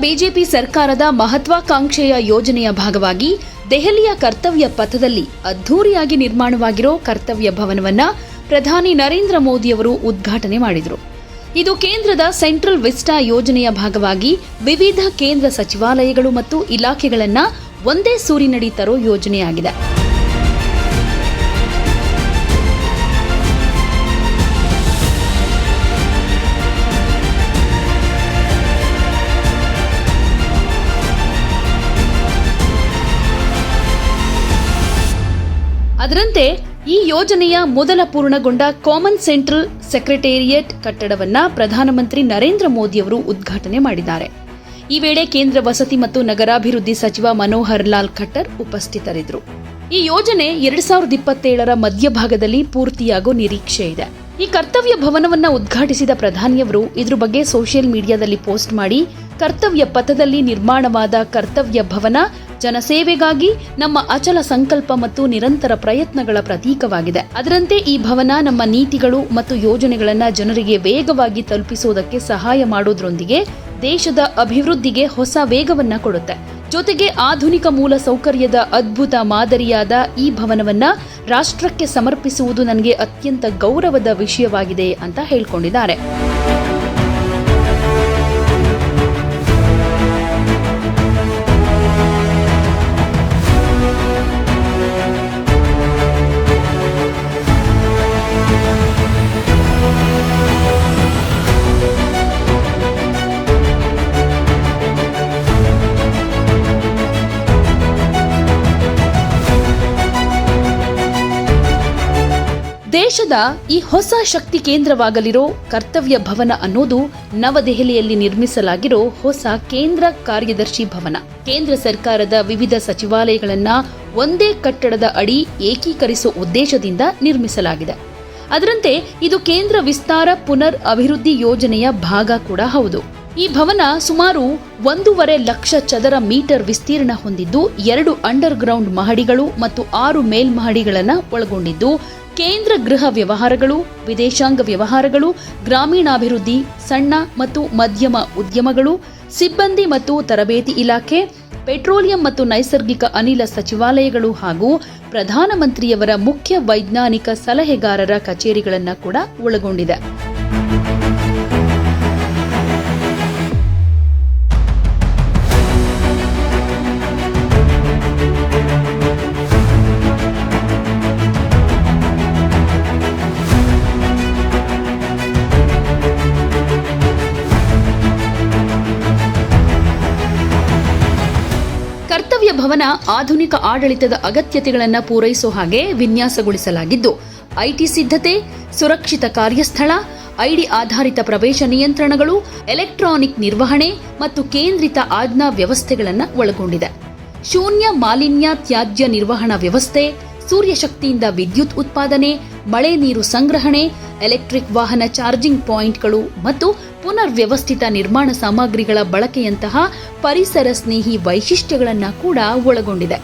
BJP ಸರ್ಕಾರದ ಮಹತ್ವಾಕಾಂಕ್ಷೆಯ ಯೋಜನೆಯ ಭಾಗವಾಗಿ ದೆಹಲಿಯ ಕರ್ತವ್ಯ ಪಥದಲ್ಲಿ ಅದ್ಧೂರಿಯಾಗಿ ನಿರ್ಮಾಣವಾಗಿರೋ ಕರ್ತವ್ಯ ಭವನವನ್ನ ಪ್ರಧಾನಿ ನರೇಂದ್ರ ಮೋದಿಯವರು ಉದ್ಘಾಟನೆ ಮಾಡಿದರು. ಇದು ಕೇಂದ್ರದ ಸೆಂಟ್ರಲ್ ವಿಸ್ಟಾ ಯೋಜನೆಯ ಭಾಗವಾಗಿ ವಿವಿಧ ಕೇಂದ್ರ ಸಚಿವಾಲಯಗಳು ಮತ್ತು ಇಲಾಖೆಗಳನ್ನ ಒಂದೇ ಸೂರಿನಡಿ ತರೋ ಯೋಜನೆಯಾಗಿದೆ. ಅದರಂತೆ ಈ ಯೋಜನೆಯ ಮೊದಲ ಪೂರ್ಣಗೊಂಡ ಕಾಮನ್ ಸೆಂಟ್ರಲ್ ಸೆಕ್ರೆಟೇರಿಯೇಟ್ ಕಟ್ಟಡವನ್ನ ಪ್ರಧಾನಮಂತ್ರಿ ನರೇಂದ್ರ ಮೋದಿ ಅವರು ಉದ್ಘಾಟನೆ ಮಾಡಿದ್ದಾರೆ. ಈ ವೇಳೆ ಕೇಂದ್ರ ವಸತಿ ಮತ್ತು ನಗರಾಭಿವೃದ್ಧಿ ಸಚಿವ ಮನೋಹರ್ ಲಾಲ್ ಖಟ್ಟರ್ ಉಪಸ್ಥಿತರಿದ್ದರು. ಈ ಯೋಜನೆ ಎರಡ್ ಸಾವಿರದ ಇಪ್ಪತ್ತೇಳರ ಮಧ್ಯಭಾಗದಲ್ಲಿ ಪೂರ್ತಿಯಾಗೋ ನಿರೀಕ್ಷೆ ಇದೆ. ಈ ಕರ್ತವ್ಯ ಭವನವನ್ನ ಉದ್ಘಾಟಿಸಿದ ಪ್ರಧಾನಿಯವರು ಇದ್ರ ಬಗ್ಗೆ ಸೋಷಿಯಲ್ ಮೀಡಿಯಾದಲ್ಲಿ ಪೋಸ್ಟ್ ಮಾಡಿ ಕರ್ತವ್ಯ ಪಥದಲ್ಲಿ ನಿರ್ಮಾಣವಾದ ಕರ್ತವ್ಯ ಭವನ ಜನಸೇವೆಗಾಗಿ ನಮ್ಮ ಅಚಲ ಸಂಕಲ್ಪ ಮತ್ತು ನಿರಂತರ ಪ್ರಯತ್ನಗಳ ಪ್ರತೀಕವಾಗಿದೆ. ಅದರಂತೆ ಈ ಭವನ ನಮ್ಮ ನೀತಿಗಳು ಮತ್ತು ಯೋಜನೆಗಳನ್ನು ಜನರಿಗೆ ವೇಗವಾಗಿ ತಲುಪಿಸುವುದಕ್ಕೆ ಸಹಾಯ ಮಾಡೋದ್ರೊಂದಿಗೆ ದೇಶದ ಅಭಿವೃದ್ಧಿಗೆ ಹೊಸ ವೇಗವನ್ನ ಕೊಡುತ್ತೆ. ಜೊತೆಗೆ ಆಧುನಿಕ ಮೂಲ ಸೌಕರ್ಯದ ಅದ್ಭುತ ಮಾದರಿಯಾದ ಈ ಭವನವನ್ನ ರಾಷ್ಟ್ರಕ್ಕೆ ಸಮರ್ಪಿಸುವುದು ನನಗೆ ಅತ್ಯಂತ ಗೌರವದ ವಿಷಯವಾಗಿದೆ ಅಂತ ಹೇಳ್ಕೊಂಡಿದ್ದಾರೆ. ದೇಶದ ಈ ಹೊಸ ಶಕ್ತಿ ಕೇಂದ್ರವಾಗಲಿರೋ ಕರ್ತವ್ಯ ಭವನ ಅನ್ನೋದು ನವದೆಹಲಿಯಲ್ಲಿ ನಿರ್ಮಿಸಲಾಗಿರೋ ಹೊಸ ಕೇಂದ್ರ ಕಾರ್ಯದರ್ಶಿ ಭವನ. ಕೇಂದ್ರ ಸರ್ಕಾರದ ವಿವಿಧ ಸಚಿವಾಲಯಗಳನ್ನ ಒಂದೇ ಕಟ್ಟಡದ ಅಡಿ ಏಕೀಕರಿಸುವ ಉದ್ದೇಶದಿಂದ ನಿರ್ಮಿಸಲಾಗಿದೆ. ಅದರಂತೆ ಇದು ಕೇಂದ್ರ ವಿಸ್ತಾರ ಪುನರ್ ಅಭಿವೃದ್ಧಿ ಯೋಜನೆಯ ಭಾಗ ಕೂಡ ಹೌದು. ಈ ಭವನ ಸುಮಾರು ಒಂದೂವರೆ ಲಕ್ಷ ಚದರ ಮೀಟರ್ ವಿಸ್ತೀರ್ಣ ಹೊಂದಿದ್ದು ಎರಡು ಅಂಡರ್ ಗ್ರೌಂಡ್ ಮಹಡಿಗಳು ಮತ್ತು ಆರು ಮೇಲ್ಮಹಡಿಗಳನ್ನು ಒಳಗೊಂಡಿದ್ದು ಕೇಂದ್ರ ಗೃಹ ವ್ಯವಹಾರಗಳು, ವಿದೇಶಾಂಗ ವ್ಯವಹಾರಗಳು, ಗ್ರಾಮೀಣಾಭಿವೃದ್ಧಿ, ಸಣ್ಣ ಮತ್ತು ಮಧ್ಯಮ ಉದ್ಯಮಗಳು, ಸಿಬ್ಬಂದಿ ಮತ್ತು ತರಬೇತಿ ಇಲಾಖೆ, ಪೆಟ್ರೋಲಿಯಂ ಮತ್ತು ನೈಸರ್ಗಿಕ ಅನಿಲ ಸಚಿವಾಲಯಗಳು ಹಾಗೂ ಪ್ರಧಾನಮಂತ್ರಿಯವರ ಮುಖ್ಯ ವೈಜ್ಞಾನಿಕ ಸಲಹೆಗಾರರ ಕಚೇರಿಗಳನ್ನು ಕೂಡ ಒಳಗೊಂಡಿದೆ. ಕರ್ತವ್ಯ ಭವನ ಆಧುನಿಕ ಆಡಳಿತದ ಅಗತ್ಯತೆಗಳನ್ನು ಪೂರೈಸೋ ಹಾಗೆ ವಿನ್ಯಾಸಗೊಳಿಸಲಾಗಿದ್ದು, ಐಟಿ ಸಿದ್ಧತೆ, ಸುರಕ್ಷಿತ ಕಾರ್ಯಸ್ಥಳ, ಐಡಿ ಆಧಾರಿತ ಪ್ರವೇಶ ನಿಯಂತ್ರಣಗಳು, ಎಲೆಕ್ಟ್ರಾನಿಕ್ ನಿರ್ವಹಣೆ ಮತ್ತು ಕೇಂದ್ರಿತ ಆಜ್ಞಾ ವ್ಯವಸ್ಥೆಗಳನ್ನು ಒಳಗೊಂಡಿದೆ. ಶೂನ್ಯ ಮಾಲಿನ್ಯ ತ್ಯಾಜ್ಯ ನಿರ್ವಹಣಾ ವ್ಯವಸ್ಥೆ, ಸೂರ್ಯಶಕ್ತಿಯಿಂದ ವಿದ್ಯುತ್ ಉತ್ಪಾದನೆ ಮಳೆ ನೀರು ಸಂಗ್ರಹಣೆ, ಎಲೆಕ್ಟ್ರಿಕ್ ವಾಹನ ಚಾರ್ಜಿಂಗ್ ಪಾಯಿಂಟ್ಗಳು ಮತ್ತು ಪುನರ್ ವ್ಯವಸ್ಥಿತ ನಿರ್ಮಾಣ ಸಾಮಗ್ರಿಗಳ ಬಳಕೆಯಂತಹ ಪರಿಸರ ಸ್ನೇಹಿ ವೈಶಿಷ್ಟ್ಯಗಳನ್ನು ಕೂಡ ಒಳಗೊಂಡಿದೆ.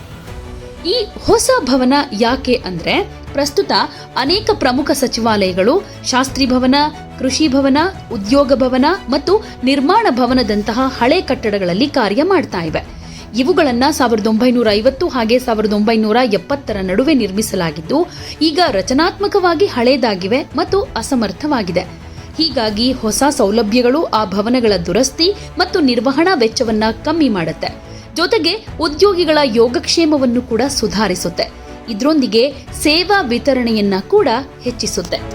ಈ ಹೊಸ ಭವನ ಯಾಕೆ ಅಂದರೆ ಪ್ರಸ್ತುತ ಅನೇಕ ಪ್ರಮುಖ ಸಚಿವಾಲಯಗಳು, ಶಾಸ್ತ್ರಿ ಭವನ, ಕೃಷಿ ಭವನ, ಉದ್ಯೋಗ ಭವನ ಮತ್ತು ನಿರ್ಮಾಣ ಭವನದಂತಹ ಹಳೆ ಕಟ್ಟಡಗಳಲ್ಲಿ ಕಾರ್ಯ ಮಾಡ್ತಾ ಇವೆ. ಇವುಗಳನ್ನ ಸಾವಿರದ ಒಂಬೈನೂರ ಐವತ್ತು ಹಾಗೆ ಸಾವಿರದ ಒಂಬೈನೂರ ಎಪ್ಪತ್ತರ ನಡುವೆ ನಿರ್ಮಿಸಲಾಗಿದ್ದು, ಈಗ ರಚನಾತ್ಮಕವಾಗಿ ಹಳೇದಾಗಿವೆ ಮತ್ತು ಅಸಮರ್ಥವಾಗಿದೆ. ಹೀಗಾಗಿ ಹೊಸ ಸೌಲಭ್ಯಗಳು ಆ ಭವನಗಳ ದುರಸ್ತಿ ಮತ್ತು ನಿರ್ವಹಣಾ ವೆಚ್ಚವನ್ನು ಕಮ್ಮಿ ಮಾಡುತ್ತೆ. ಜೊತೆಗೆ ಉದ್ಯೋಗಿಗಳ ಯೋಗಕ್ಷೇಮವನ್ನು ಕೂಡ ಸುಧಾರಿಸುತ್ತೆ. ಇದರೊಂದಿಗೆ ಸೇವಾ ವಿತರಣೆಯನ್ನ ಕೂಡ ಹೆಚ್ಚಿಸುತ್ತೆ.